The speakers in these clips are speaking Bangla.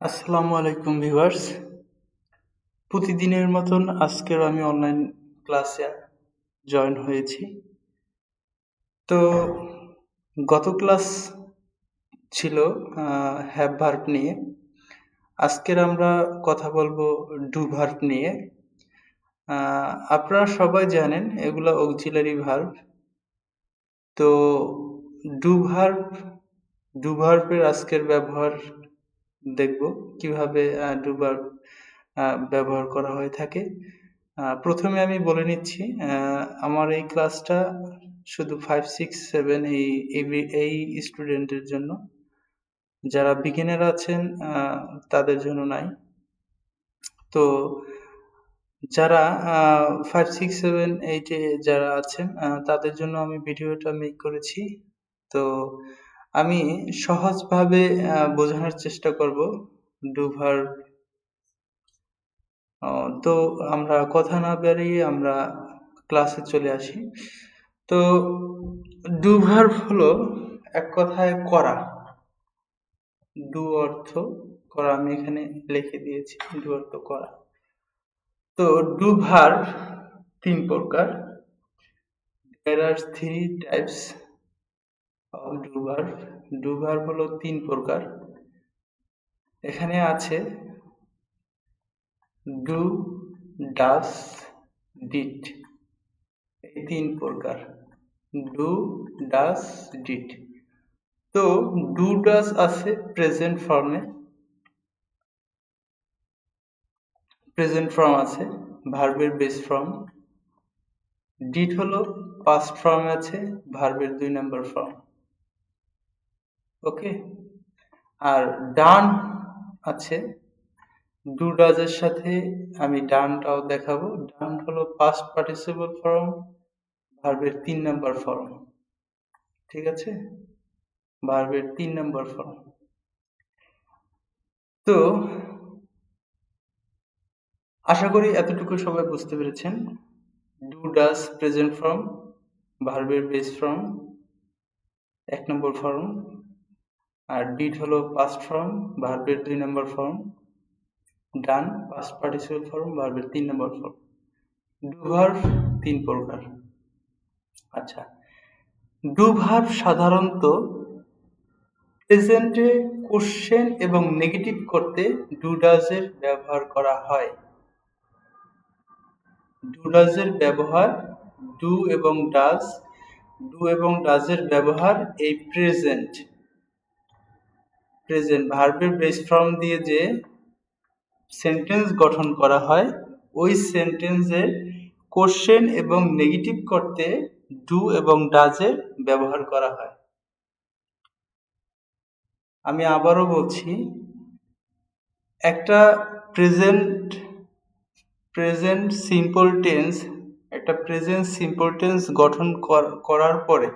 আসসালামু আলাইকুম ভিউয়ার্স। প্রতিদিনের মতন আজকের আমি অনলাইন ক্লাসে জয়েন হয়েছি। তো গত ক্লাস ছিল হ্যাভ ভার্ব নিয়ে। আজকের আমরা কথা বলব ডু ভার্ব নিয়ে। আপনারা সবাই জানেন এগুলো অক্সিলারি ভার্ব তো ডু ভার্ব ডু ভার্বের আজকের ব্যবহার দেখব কীভাবে ডু ভার্ব ব্যবহার করা হয়ে থাকে। প্রথমে আমি বলে নিচ্ছি আমার এই ক্লাসটা শুধু ফাইভ সিক্স সেভেন এই- এই স্টুডেন্টের জন্য। যারা বিগিনার আছেন তাদের জন্য নাই। তো যারা ফাইভ সিক্স সেভেন এইটে যারা আছেন তাদের জন্য আমি ভিডিওটা মেক করেছি। তো আমি সহজভাবে বোঝানোর চেষ্টা করব। ডু ভার্ব তো আমরা কথা না বেরিয়ে আমরা ক্লাসে চলে আসি। তো ডু ভার্ব হলো এক কথায় করা। ডু অর্থ করা আমি এখানে লিখে দিয়েছি, ডু অর্থ করা। তো ডু ভার্ব তিন প্রকার। Three types. Verb do হলো তিন প্রকার। এখানে আছে ডু ডাস ডিট এই তিন প্রকার। ডু ডাস ডিট তো ডু ডাস আছে প্রেজেন্ট ফর্মে প্রেজেন্ট ফর্ম আছে ভার্বের বেস ফর্ম ডিট হলো পাস্ট ফর্ম আছে ভার্বের দুই নাম্বার ফর্ম ওকে আর ডান আছে। ডু ডাজের সাথে আমি ডানটাও দেখাবো। ডান হলো পাস্ট পার্টিসিপল ফর্ম ভার্বের তিন নাম্বার ফর্ম ঠিক আছে? ভার্বের তিন নাম্বার ফর্ম তো, আশা করি এতটুকু সবাই বুঝতে পেরেছেন। ডু ডাজ প্রেজেন্ট ফর্ম ভার্বের বেস ফর্ম এক নম্বর ফর্ম আর ডিড হলো পাস্ট ফর্ম ভার্বের দুই নম্বর form done past participle form ভার্বের তিন নম্বর ফর্ম ডু ভার্ব তিন প্রকার। আচ্ছা। ডু ভার্ব সাধারণত প্রেজেন্টে কোশ্চেন এবং নেগেটিভ করতে ডু ডাজের ব্যবহার করা হয়। ডু ডাজের ব্যবহার ডু এবং ডাজ ডু এবং ডাজের ব্যবহার এই প্রেজেন্ট প্রেজেন্ট ভার্বের বেস ফর্ম দিয়ে যে সেন্টেন্স গঠন করা হয়, ওই সেন্টেন্সে কোশ্চেন এবং নেগেটিভ করতে ডু এবং ডাজের ব্যবহার করা হয়। আমি আবারও বলছি, একটা প্রেজেন্ট প্রেজেন্ট সিম্পল টেন্স একটা প্রেজেন্ট সিম্পল টেন্স গঠন কর- করার পরে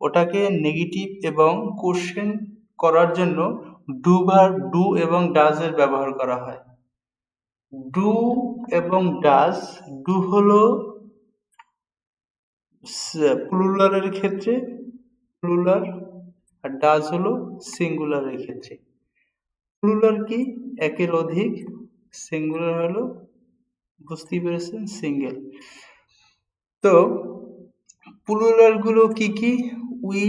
ওটাকে নেগেটিভ এবং কোশ্চেন করার জন্য ডু ভার ডু এবং ডাজের ব্যবহার করা হয়। ডু এবং ডাজ ডু হলো প্লুরালের ক্ষেত্রে প্লুরাল আর ডাজ হলো সিঙ্গুলারের ক্ষেত্রে। প্লুরাল কি? একের অধিক সিঙ্গুলার হলো, বুঝতেই পেরেছেন সিঙ্গেল তো প্লুরালগুলো কি কি? উই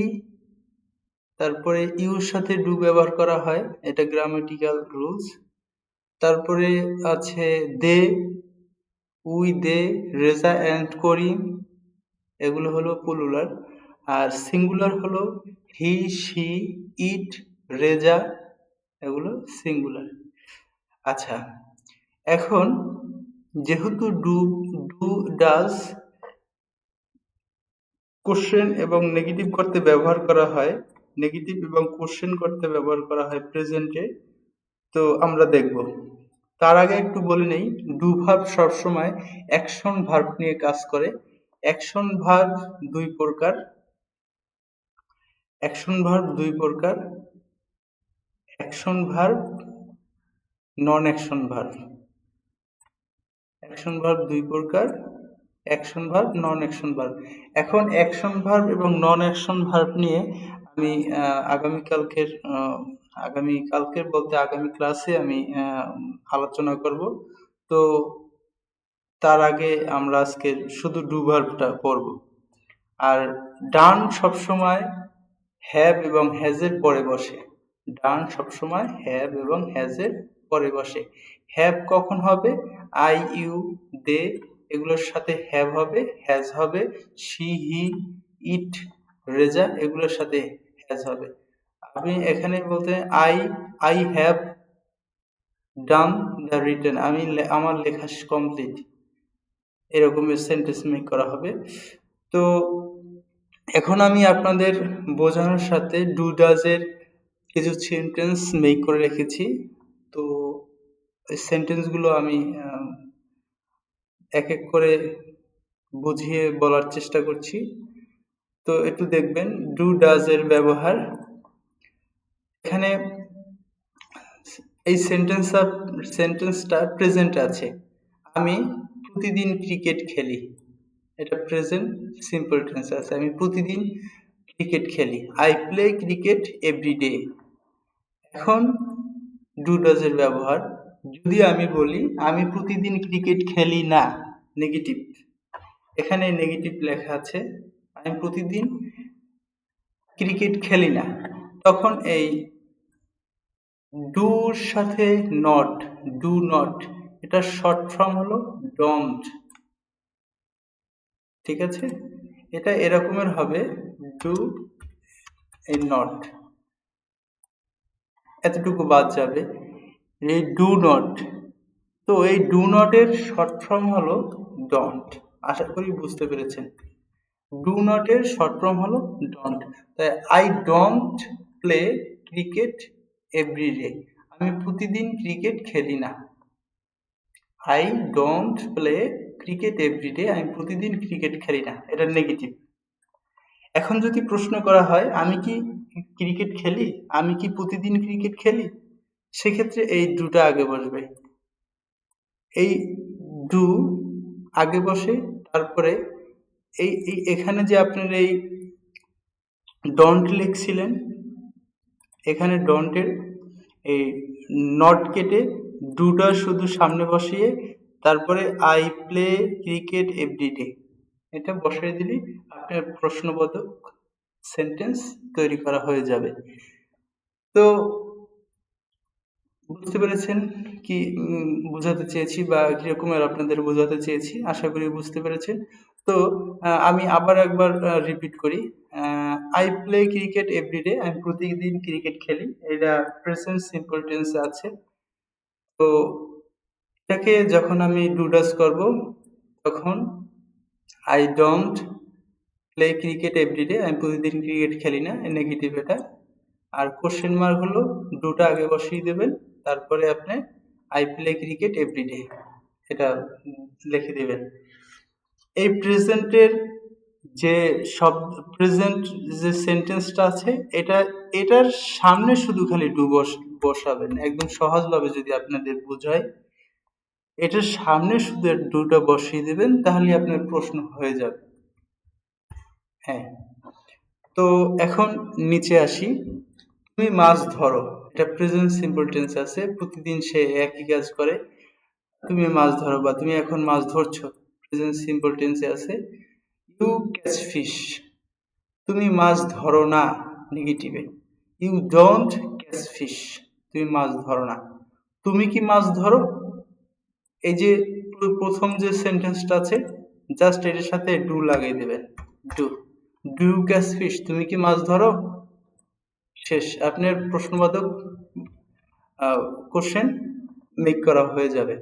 তারপরে ইউর সাথে ডু ব্যবহার করা হয়, এটা গ্রামেটিক্যাল রুলস তারপরে আছে they, we they, Reza and Karim, এগুলো হলো প্লুরাল আর সিঙ্গুলার হলো হি, শি, ইট, রেজা, এগুলো সিঙ্গুলার। আচ্ছা এখন যেহেতু ডু ডু ডাজ কোশ্চেন এবং নেগেটিভ করতে ব্যবহার করা হয় নেগেটিভ এবং কোশ্চেন করতে ব্যবহার করা হয় প্রেজেন্টে তো আমরা দেখব। তার আগে একটু বলে নেই ডু ভার্ব সবসময় অ্যাকশন ভার্ব নিয়ে কাজ করে। অ্যাকশন ভার্ব দুই প্রকার। অ্যাকশন ভার্ব দুই প্রকার। Action verb non action verb action verb দুই প্রকার। Action verb non action verb এখন অ্যাকশন ভার্ব এবং নন অ্যাকশন ভার্ব নিয়ে আমি আগামীকালকের আগামী কালকের বলতে আগামী ক্লাসে আমি আলোচনা করব। তো তার আগে আমরা আজকে শুধু ডু ভার্বটা পড়ব। আর ডান সবসময় হ্যাভ এবং হ্যাজের পরে বসে। ডান সবসময় হ্যাভ এবং হ্যাজের পরে বসে। হ্যাভ কখন হবে? আই ইউ দে এগুলোর সাথে হ্যাভ হবে হ্যাজ হবে সি হি ইট রেজা এগুলোর সাথে হ্যাজ হবে। আমি এখানে বলতে I I have done the written আমি আমার লেখা কমপ্লিট এরকমের সেন্টেন্স মেক করা হবে। তো এখন আমি আপনাদের বোঝানোর সাথে ডু ডাজের কিছু সেন্টেন্স মেক করে রেখেছি। তো সেন্টেন্সগুলো আমি এক এক করে বুঝিয়ে বলার চেষ্টা করছি। তো একটু দেখবেন ডু ডাজ এর ব্যবহার। এখানে এই সেন্টেন্স সেন্টেন্সটা প্রেজেন্ট আছে। আমি প্রতিদিন ক্রিকেট খেলি। এটা প্রেজেন্ট সিম্পল টেন্স আছে। আমি প্রতিদিন ক্রিকেট খেলি। I play cricket every day এখন ডু ডাজ এর ব্যবহার। যদি আমি বলি, আমি প্রতিদিন ক্রিকেট খেলি না নেগেটিভ এখানে নেগেটিভ লেখা আছে। আমি প্রতিদিন ক্রিকেট খেলি না। তখন এই ডুর সাথে নট ডু নট, এটা শর্ট ফর্ম হলো ডোন্ট ঠিক আছে? এটা এরকমের হবে ডু এ নট। এতটুকু বাদ যাবে। এই ডু নট। তো এই ডু নটের শর্ট ফর্ম হলো ডন্ট আশা করি বুঝতে পেরেছেন। ডু নটের শর্ট ফর্ম হলো ডন্ট তাই I don't play cricket everyday আমি প্রতিদিন ক্রিকেট খেলি না। I don't play cricket everyday আমি প্রতিদিন ক্রিকেট খেলি না। এটা নেগেটিভ এখন যদি প্রশ্ন করা হয়, আমি কি ক্রিকেট খেলি? আমি কি প্রতিদিন ক্রিকেট খেলি? সেক্ষেত্রে এই ডুটা আগে বসবে। এই ডু আগে বসে, তারপরে এই এই, এখানে যে আপনার এই ডন্ট লিখছিলেন, এখানে ডন্টের এই নট কেটে ডুটা শুধু সামনে বসিয়ে তারপরে আই প্লে ক্রিকেট এভরিডে এটা বসিয়ে দিলেই আপনার প্রশ্নবোধক সেন্টেন্স তৈরি করা হয়ে যাবে। তো বুঝতে পেরেছেন কি বোঝাতে চেয়েছি বা কিরকমের আপনাদের বোঝাতে চেয়েছি? আশা করি বুঝতে পেরেছেন। তো আমি আবার একবার রিপিট করি। আই প্লে ক্রিকেট এভরিডে আমি প্রতিদিন ক্রিকেট খেলি। এটা প্রেজেন্ট সিম্পল টেন্স আছে। তো, এটাকে যখন আমি ডুডাস করব, তখন I don't play cricket everyday আমি প্রতিদিন ক্রিকেট খেলি না নেগেটিভ এটা। আর কোশ্চেন মার্ক হলো, দুটা আগে বসিয়ে দেবেন, তারপরে আপনি আই প্লে ক্রিকেট এভরিডে এটা লিখে দেবেন। এই প্রেজেন্টের যে শব্দ প্রেজেন্ট যে সেন্টেন্সটা আছে, এটা, এটার সামনে শুধু খালি ডু বস, বসাবেন। একদম সহজভাবে যদি আপনাদের বোঝায়, এটার সামনে শুধু ডুটা বসিয়ে দেবেন, তাহলে আপনার প্রশ্ন হয়ে যাবে। হ্যাঁ। তো এখন নিচে আসি। তুমি মাছ ধরো। এটা প্রেজেন্ট সিম্পল টেন্স আছে। প্রতিদিন সে একই কাজ করে। তুমি মাছ ধরো বা তুমি এখন মাছ ধরছো। প্রেজেন্ট সিম্পল টেন্সে আছে ইউ ক্যাচ ফিশ তুমি মাছ ধরো না নেগেটিভে ইউ ডোন্ট ক্যাচ ফিশ তুমি মাছ ধরো না। তুমি কি মাছ ধরো? এই যে প্রথম যে সেন্টেন্সটা আছে জাস্ট এটার সাথে ডু লাগিয়ে দেবেন। ডু ডু ক্যাচ ফিশ তুমি কি মাছ ধরো? শেষ। আপনার প্রশ্নবাদক কোশ্চেন মেক করা হয়ে যাবে।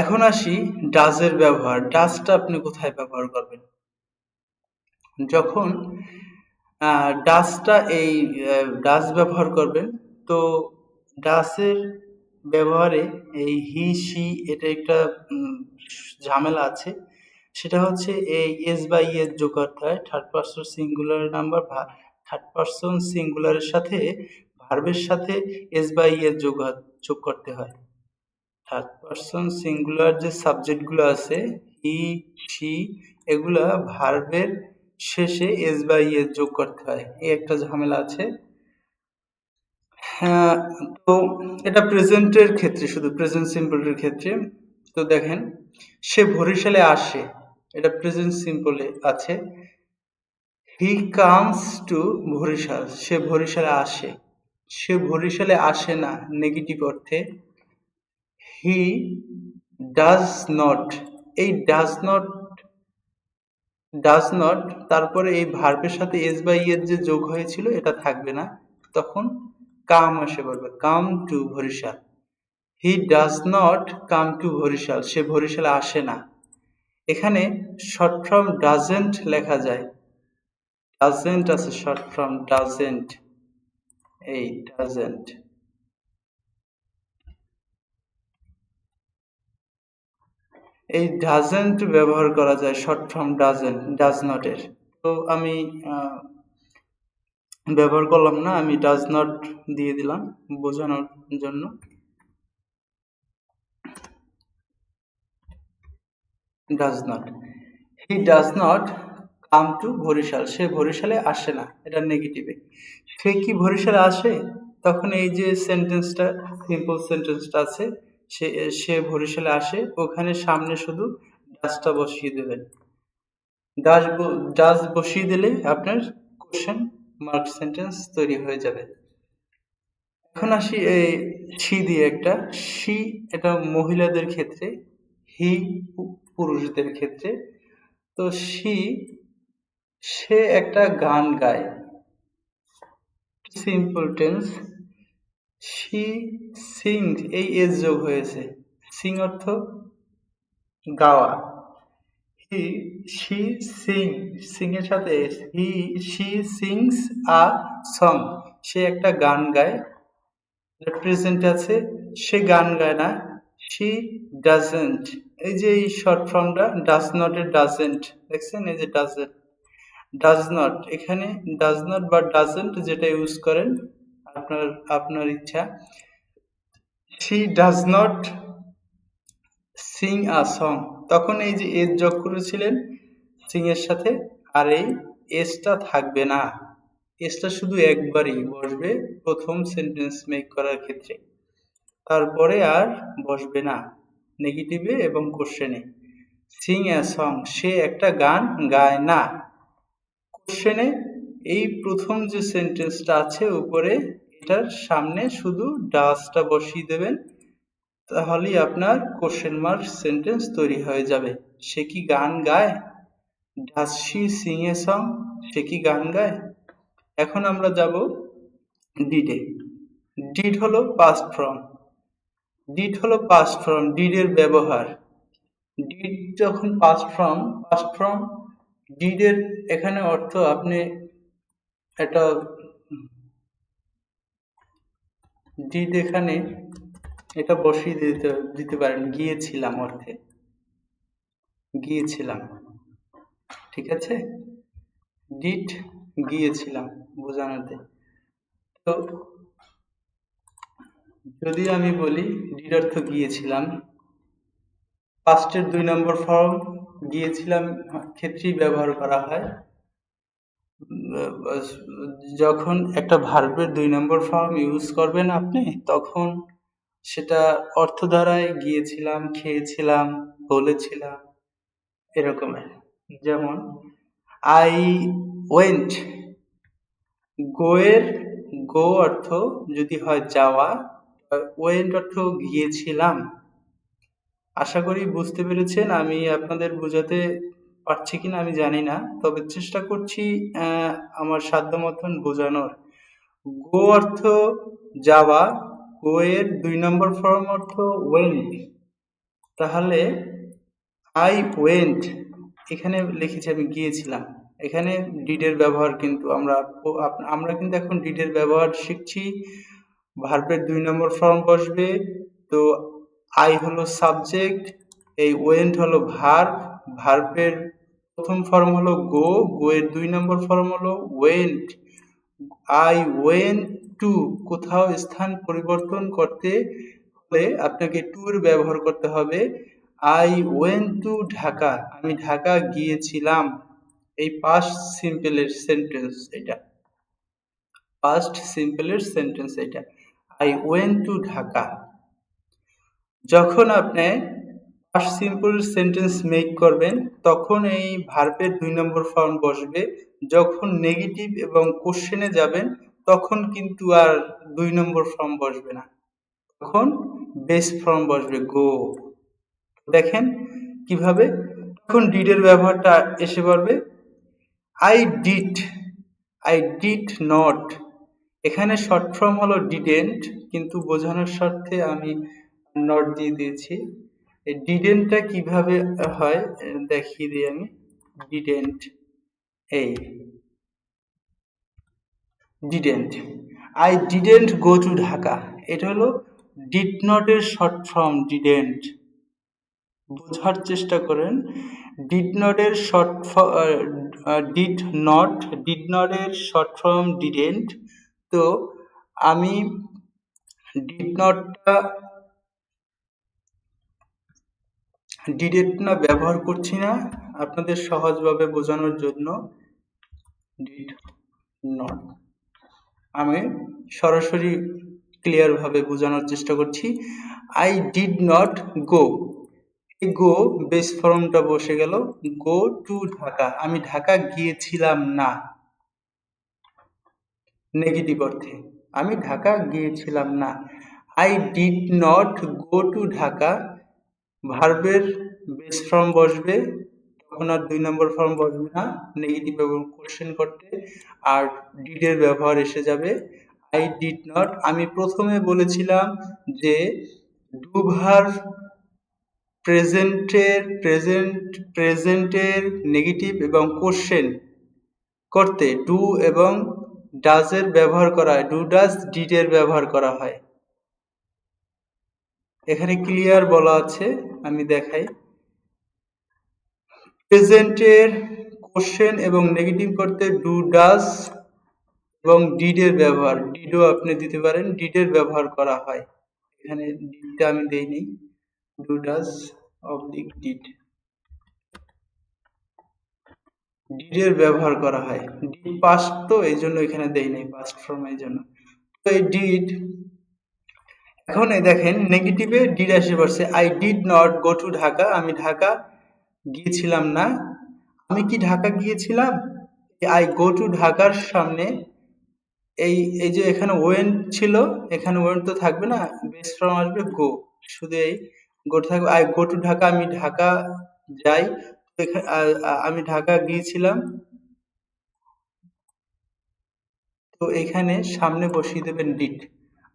এখন আসি ডাজের ব্যবহার। ডাজটা আপনি কোথায় ব্যবহার করবেন? যখন ডাসটা এই ডাস ব্যবহার করবেন, তো ডাসের ব্যবহারে এই হি সি এটা একটা ঝামেলা আছে। সেটা হচ্ছে এই এস বাই এস যোগ হয় third person singular number third person সিঙ্গুলারের সাথে ভার্বের সাথে এস বাই এস যোগ যোগ করতে হয়। থার্ড পার্সন সিঙ্গুলার যে সাবজেক্টগুলো আছে হি সি এগুলা ভার্বের শেষে এস বাই এস যোগ করতে হয়। এই একটা ঝামেলা আছে। হ্যাঁ তো এটা প্রেজেন্টের ক্ষেত্রে, শুধু প্রেজেন্ট সিম্পলের ক্ষেত্রে। তো দেখেন, সে বরিশালে আসে, এটা প্রেজেন্ট সিম্পলে আছে। হি কামস টু বরিশাল, সে বরিশালে আসে। সে বরিশালে আসে না নেগেটিভ অর্থে। হি ডাজ নট এই ডাজ নট ডাজ নট তারপরে এই ভার্বের সাথে এস বাই এর যে যোগ হয়েছিল, এটা থাকবে না। তখন কাম আসে বলবে, come to Barishal. He does not come to Barishal, সে ভরিশালে আসে না। এখানে শর্ট ফর্ম ডাজেন্ট লেখা যায়। ডাজেন্ট আছে শর্ট ফর্ম ডাজেন্ট এই ডাজেন্ট এই ডাজেন্ট ব্যবহার করা যায় শর্ট ফর্ম ডাজেন্ট ডাজ নটের তো আমি ব্যবহার করলাম না, আমি ডাজ নট দিয়ে দিলাম বোঝানোর জন্য। Does not he does not come to Barishal. সে বরিশালে আসে না, এটা নেগেটিভে সে কি বরিশালে আসে? তখন এই যে সেন্টেন্সটা সিম্পল সেন্টেন্সটা আছে সে সে বরিশালে আসে, ওখানে সামনে শুধু ডাজটা বসিয়ে দেবেন। ডাজ ডাজ বসিয়ে দিলে আপনার কোশ্চেন মার্ক সেন্টেন্স তৈরি হয়ে যাবে। এখন আসি এই সি দিয়ে একটা। সি এটা মহিলাদের ক্ষেত্রে, হি পুরুষদের ক্ষেত্রে। তো সি সে একটা গান গায়। সিম্পল টেন্স সি সিং এই এস যোগ হয়েছে। সিং অর্থ গাওয়া। হি সি সিং সিং এর সাথে হি সি সিংস আ সং সে একটা গান গায় প্রেজেন্ট আছে, সে গান গায় না সি ডাজেন্ট এই যে এই শর্ট ফর্মটা ডাজ নট এর ডাজেন্ট দেখছেন? এই যে ডাজেন্ট ডাজ নট এখানে ডাজ নট বা ডাজেন্ট যেটা ইউজ করেন আপনার আপনার ইচ্ছা। She does not sing a song তখন এই যে এস যোগ করেছিলেন সিং এর সাথে, আর এই এসটা থাকবে না। এসটা শুধু একবারই বসবে প্রথম সেন্টেন্স মেক করার ক্ষেত্রে। তারপরে আর বসবে না। নেগেটিভে এবং কোশ্চেনে সিং এ সং সে একটা গান গায় না। কোশ্চেনে এই প্রথম যে সেন্টেন্সটা আছে, উপরে এটার সামনে শুধু ডাসটা বসিয়ে দেবেন, তাহলেই আপনার কোশ্চেন মার্ক সেন্টেন্স তৈরি হয়ে যাবে। সে কি গান গায়? Does she sing a song সে কি গান গায়? এখন আমরা যাব ডিডে ডিড হলো পাস্ট ফর্ম ডিড হলো পাস্ট ফর্ম ডিডের ব্যবহার। ডিড যখন পাস্ট ফর্ম পাস্ট ফর্ম ডিডের এখানে অর্থ আপনি একটা ডিড এখানে এটা বসিয়ে দিতে দিতে পারেন, গিয়েছিলাম অর্থে। গিয়েছিলাম। ঠিক আছে? ডিট গিয়েছিলাম বোঝানোতে। তো যদি আমি বলি ডিড অর্থ গিয়েছিলাম ফার্স্টের দুই নম্বর ফর্ম গিয়েছিলাম, ক্ষেত্রেই ব্যবহার করা হয়। যখন একটা ভার্বের দুই নম্বর ফর্ম ইউজ করবেন আপনি, তখন সেটা অর্থ দ্বারায় গিয়েছিলাম, খেয়েছিলাম, বলেছিলাম এরকমের যেমন আই ওয়েন্ট গোয়ের গো অর্থ যদি হয় যাওয়া ওয়েন্ট অর্থ গিয়েছিলাম। আশা করি বুঝতে পেরেছেন, আমি আপনাদের বোঝাতে পারছি কিনা আমি জানি না, তবে চেষ্টা করছি আমার সাধ্য মতন বোঝানোর। গো অর্থ যাওয়া, গো এর দুই নম্বর ফর্ম অর্থ ওয়েন্ট তাহলে আই ওয়েন্ট এখানে লিখেছি আমি গিয়েছিলাম। এখানে ডিডের ব্যবহার কিন্তু আমরা আমরা কিন্তু এখন ডিডের ব্যবহার শিখছি। ভার্বের দুই নম্বর ফর্ম বসবে, তো আই হলো সাবজেক্ট এই ওয়েন্ট হলো ভার্ব ভার্বের প্রথম ফর্ম হলো গো গো এর দুই নম্বর ফর্ম হলো ওয়েন্ট আই ওয়েন্ট টু কোথাও স্থান পরিবর্তন করতে হলে আপনাকে টুর ব্যবহার করতে হবে। আই ওয়েন্ট টু ঢাকা, আমি ঢাকা গিয়েছিলাম। এই পাস্ট সিম্পলের সেন্টেন্স এটা। পাস্ট সিম্পলের সেন্টেন্স এটা। I went to Dhaka. যখন আপনি পাস্ট সিম্পল সেন্টেন্স মেক করবেন, তখন এই ভার্বের দুই নম্বর ফর্ম বসবে। যখন নেগেটিভ এবং কোশ্চেনে যাবেন, তখন কিন্তু আর দুই নম্বর ফর্ম বসবে না। তখন বেস ফর্ম বসবে গো দেখেন কীভাবে? তখন ডিডের ব্যবহারটা এসে পড়বে। I did I did not এখানে শর্ট ফর্ম হলো ডিডেন্ট কিন্তু বোঝানোর স্বার্থে আমি নট দিয়ে দিয়েছি। ডিডেন্টটা কীভাবে হয়, দেখিয়ে দিই আমি। ডিডেন্ট এই didn't I didn't go to Dhaka এটা হলো ডিড নটের শর্ট ফর্ম ডিডেন্ট বোঝার চেষ্টা করেন। ডিড নটের শর্ট ডিড নট ডিড নটের শর্ট ফর্ম ডিডেন্ট তো আমি ডিড নটটা ডিডেন্ট না ব্যবহার করছি না, আপনাদের সহজভাবে বোঝানোর জন্য ডিড নট আমি সরাসরি ক্লিয়ারভাবে বোঝানোর চেষ্টা করছি। I did not go go base ফর্মটা বসে গেল। Go to Dhaka. আমি ঢাকা গিয়েছিলাম না। নেগেটিভ অর্থে। আমি ঢাকা গিয়েছিলাম না। I did not go to Dhaka ভার্বের বেস ফর্ম বসবে, তখন আর দুই নম্বর ফর্ম বসবে না। নেগেটিভ এবং কোশ্চেন করতে আর ডিডের ব্যবহার এসে যাবে। আই ডিড নট আমি প্রথমে বলেছিলাম যে ডুভার প্রেজেন্টের প্রেজেন্ট প্রেজেন্টের নেগেটিভ এবং কোশ্চেন করতে ডু এবং ডাজের ব্যবহার করা হয়। ডু ডাজ ডিডের ব্যবহার করা হয়। এখানে ক্লিয়ার বলা আছে, আমি দেখাই। প্রেজেন্টের কোশ্চেন এবং নেগেটিভ করতে ডু ডাজ এবং ডিডের ব্যবহার ডিডও আপনি দিতে পারেন ডিডের ব্যবহার করা হয়। এখানে ডিডটা আমি দেইনি ডু ডাজ অবলিক ডিড ডিডের ব্যবহার করা হয়। ডিড পাস্ট তো এই জন্য এখানে নাই পাস্ট ফর্ম এই জন্য। তো এই ডিড এখন এই দেখেন নেগেটিভে ডিড আসে পড়ছে I did not go to Dhaka আমি ঢাকা গিয়েছিলাম না। আমি কি ঢাকা গিয়েছিলাম? আই গো টু ঢাকার সামনে। এই এই যে এখানে ওয়েন ছিল, এখানে ওয়েন তো থাকবে না বেস ফর্ম আসবে গো শুধু এই গো থাকবে আই গো টু ঢাকা আমি ঢাকা যাই। আমি ঢাকা গিয়েছিলাম। তো এখানে সামনে বসিয়ে দেবেন did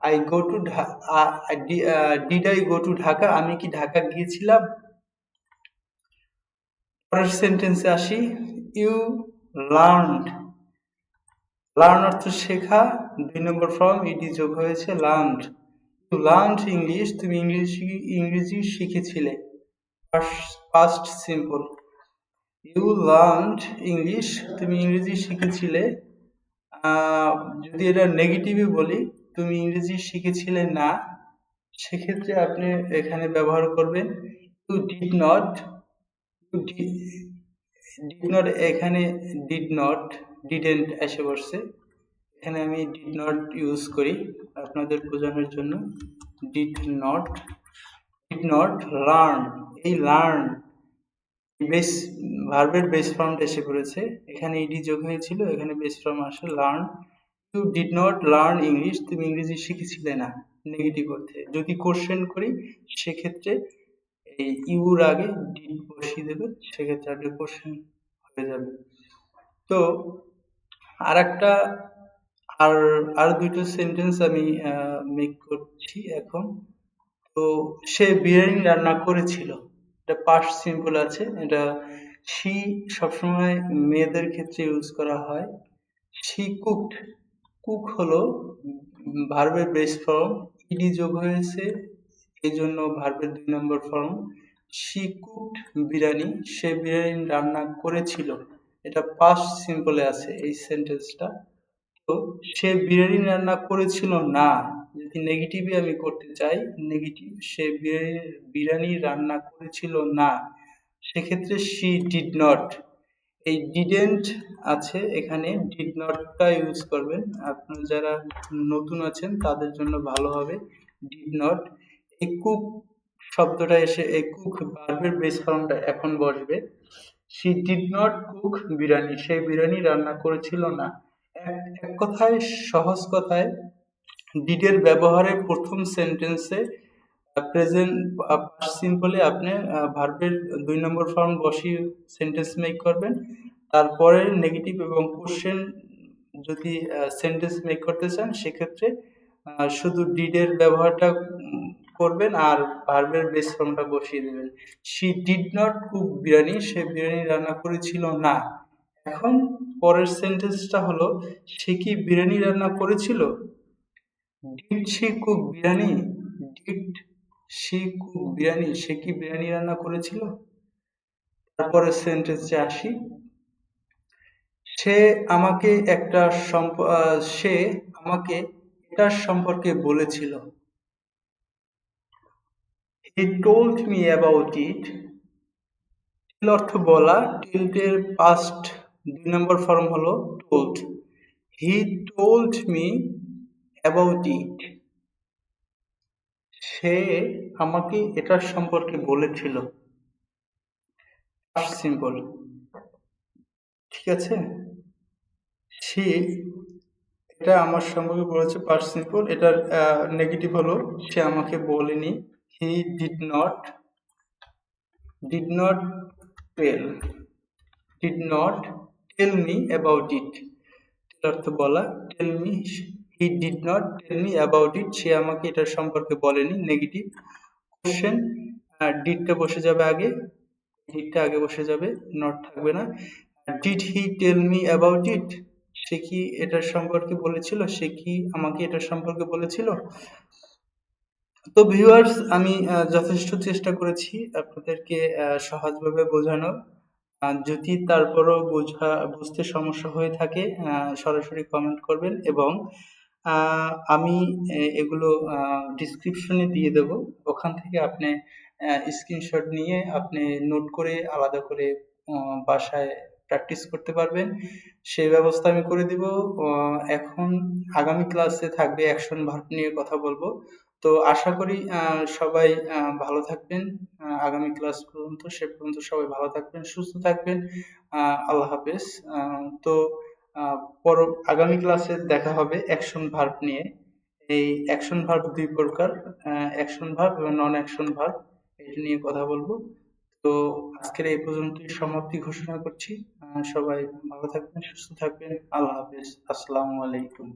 I go to did I go to Dhaka আমি কি ঢাকা গিয়েছিলাম? পরের সেন্টেন্সে আসি। ইউ লার্নড লার্ন অর্থ শেখা। দুই নম্বর ফর্ম ইডি যোগ হয়েছে। লার্নড ইউ লার্নড ইংলিশ তুমি ইংলিশ, ইংরেজি শিখেছিলে। First simple you learned English তুমি ইংরেজি শিখেছিলে। যদি এটা নেগেটিভে বলি তুমি ইংরেজি শিখেছিলে না, সেক্ষেত্রে আপনি এখানে ব্যবহার করবেন you did not did not এখানে ডিড নট ডিডেন্ট এসে বসছে এখানে আমি ডিড নট ইউজ করি আপনাদের বোঝানোর জন্য। Did not did not learn এই লার্ন বেস ভার্বের বেস ফর্মটা এসে পড়েছে। এখানে ইডি যোগ হয়েছিল, এখানে বেস ফর্ম আসে learn you did not learn English তুমি ইংরেজি শিখেছিলে না নেগেটিভ অর্থে। যদি কোশ্চেন করি, সেক্ষেত্রে এই ইউর আগে ডিড বসিয়ে দেবে, সেক্ষেত্রে আপনি কোশ্চেন হয়ে যাবে। তো আর একটা আর আর দুটো সেন্টেন্স আমি মেক করছি এখন। তো সে বিরিয়ানি রান্না করেছিল। এটা পাস্ট সিম্পল আছে। এটা শি সবসময় মেয়েদের ক্ষেত্রে ইউজ করা হয়। শি কুকড কুক হলো ভার্বের বেস ফর্ম ইডি যোগ হয়েছে এই জন্য ভার্বের দুই নম্বর ফর্ম। শি কুকড বিরিয়ানি, সে বিরিয়ানি রান্না করেছিল। এটা পাস্ট সিম্পলে আছে এই সেন্টেন্সটা তো সে বিরিয়ানি রান্না করেছিল না, যদি নেগেটিভে আমি করতে চাই নেগেটিভ সে বিরিয়ানি রান্না করেছিল না, সেক্ষেত্রে শি ডিড নট এই ডিডেন্ট আছে, এখানে ডিড নটটা ইউজ করবেন। আপনারা যারা নতুন আছেন, তাদের জন্য ভালো হবে। ডিড নট এই কুক শব্দটা এসে এই কুক ভার্বের বেস ফর্মটা এখন বসবে। She did not cook biryani সেই বিরিয়ানি রান্না করেছিল না। এক কথায়, সহজ কথায়, ডিডের ব্যবহারে প্রথম সেন্টেন্সে প্রেজেন্ট সিম্পলে আপনি ভার্বের দুই নম্বর ফর্ম বসিয়ে সেন্টেন্স মেক করবেন। তারপরে নেগেটিভ এবং কোশ্চেন যদি সেন্টেন্স মেক করতে চান, সেক্ষেত্রে শুধু ডিডের ব্যবহারটা করবেন আর ভার্বের বেস ফর্মটা বসিয়ে দেবেন। She did not cook biryani, সে বিরিয়ানি রান্না করেছিল না। এখন পরের সেন্টেন্সটা হলো, সে কি বিরিয়ানি রান্না করেছিল? Did she cook biryani? Did she cook biryani, সে কি বিরিয়ানি রান্না করেছিল? তারপরে সেন্টেন্সে আসি। সে আমাকে একটা সম্প সে আমাকে এটার সম্পর্কে বলেছিল। He told me about it tell অর্থ বলা টেলটের পাস্ট দুই নম্বর ফর্ম হলো told he told me about it সে আমাকে এটার সম্পর্কে বলেছিল। সিম্পল ঠিক আছে? সে এটা আমার সম্পর্কে বলেছে পার্ট সিম্পল এটার নেগেটিভ হলো সে আমাকে বলেনি। He did not did not tell did not tell me about it অর্থ বলা tell me he did not tell me about it সে আমাকে এটার সম্পর্কে বলেনি নেগেটিভ কোশ্চেন ডিডটা বসে যাবে আগে ডিডটা আগে বসে যাবে নট থাকবে না। Did he tell me about it সে কি এটার সম্পর্কে বলেছিল? সে কি আমাকে এটার সম্পর্কে বলেছিল? তো ভিউয়ার্স আমি যথেষ্ট চেষ্টা করেছি আপনাদেরকে সহজভাবে বোঝানোর। আর যদি তারপরও বোঝা, বুঝতে সমস্যা হয়ে থাকে সরাসরি কমেন্ট করবেন এবং আমি এগুলো ডিসক্রিপশনে দিয়ে দেব। ওখান থেকে আপনি স্ক্রিনশট নিয়ে আপনি নোট করে আলাদা করে বাসায় প্র্যাকটিস করতে পারবেন। সেই ব্যবস্থা আমি করে দিব। এখন আগামী ক্লাসে থাকবে অ্যাকশন ভার্ব নিয়ে কথা বলব। তো আশা করি সবাই ভালো থাকবেন। আগামী ক্লাস পর্যন্ত সে পর্যন্ত সবাই ভালো থাকবেন, সুস্থ থাকবেন। আল্লাহ হাফেজ। তো পর আগামী ক্লাসে দেখা হবে অ্যাকশন ভার্ব নিয়ে। এই অ্যাকশন ভার্ব দুই প্রকার অ্যাকশন ভার্ব এবং নন অ্যাকশন ভার্ব এটা নিয়ে কথা বলব। তো আজকের এই পর্যন্তই সমাপ্তি ঘোষণা করছি। সবাই ভালো থাকবেন, সুস্থ থাকবেন। আল্লাহ হাফেজ। আসসালামু আলাইকুম।